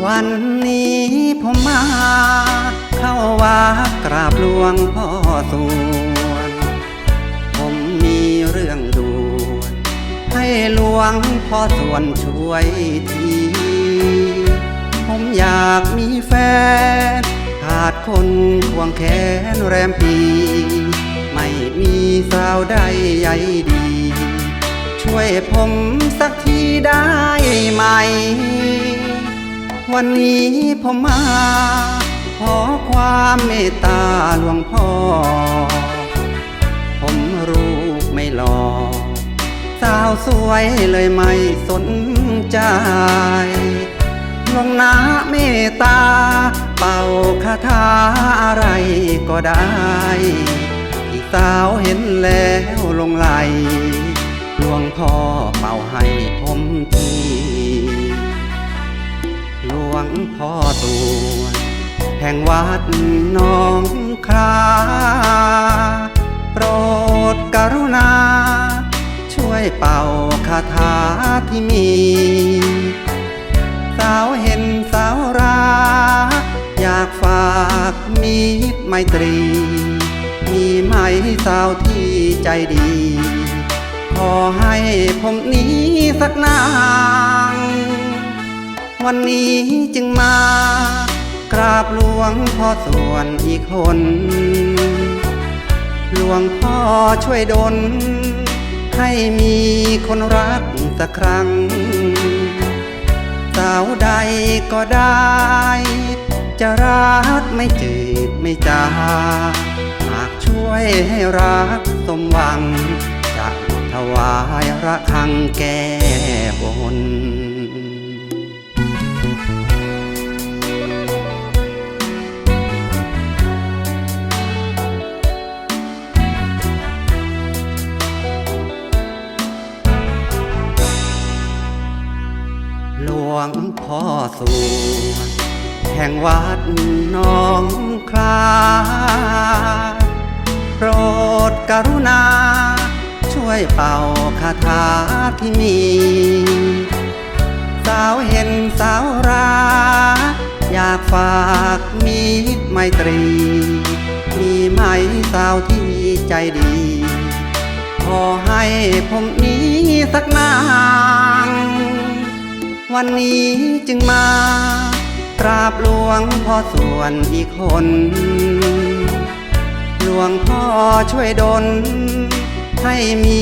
วันนี้ผมมา เข้าวัดกราบหลวงพ่อส่วน ผมมีเรื่องด่วน ให้หลวงพ่อส่วนช่วยที ผมอยากมีแฟน ขาดคนควงแขนแรมปี ไม่มีสาวใดใยดี ช่วยผมสักทีได้ไหม วันนี้ผมมา ขอความเมตตาหลวงพ่อ ผมรูปไม่หล่อสาวสวยเลยไม่สนใจ ลงนาเมตตา เป่าคาถาอะไรก็ได้ที่สาวเห็นแล้วลงไหลหลวงพ่อเป่าให้ผมที หลวงพ่อตัวแห่งวัดน้องคลาโปรดกรุณา ช่วยเป่าคาถาที่มี สาวเห็นสาวรา อยากฝากมีตรไมตรี มีไหมสาวที่ใจดี ขอให้ผมนี้สักนา วันนี้จึงมากราบหลวงพ่อส่วนอีกคน หลวงพ่อช่วยดลให้มีคนรักสักครั้ง สาวใดก็ได้ จะรักไม่จืดไม่จางหากช่วยให้รักสมหวัง จะถวายระฆังแก้บน หลวงพ่อสวงแห่งวัดน้องคลาโปรดกรุณา ช่วยเป่าคาถาที่มี สาวเห็นสาวรา อยากฝากมีไมตรี มีไหมสาวที่ใจดี ขอให้ผมนี้สักนาง วันนี้จึงมากราบหลวงพ่อส่วนอีกคน หลวงพ่อช่วยดลให้มี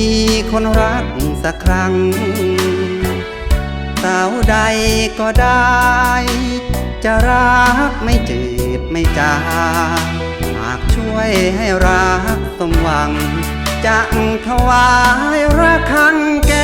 คนรักสักครั้ง สาวใดก็ได้ จะรักไม่จืดไม่จางหากช่วยให้รักสมหวังจะถวายระฆังแก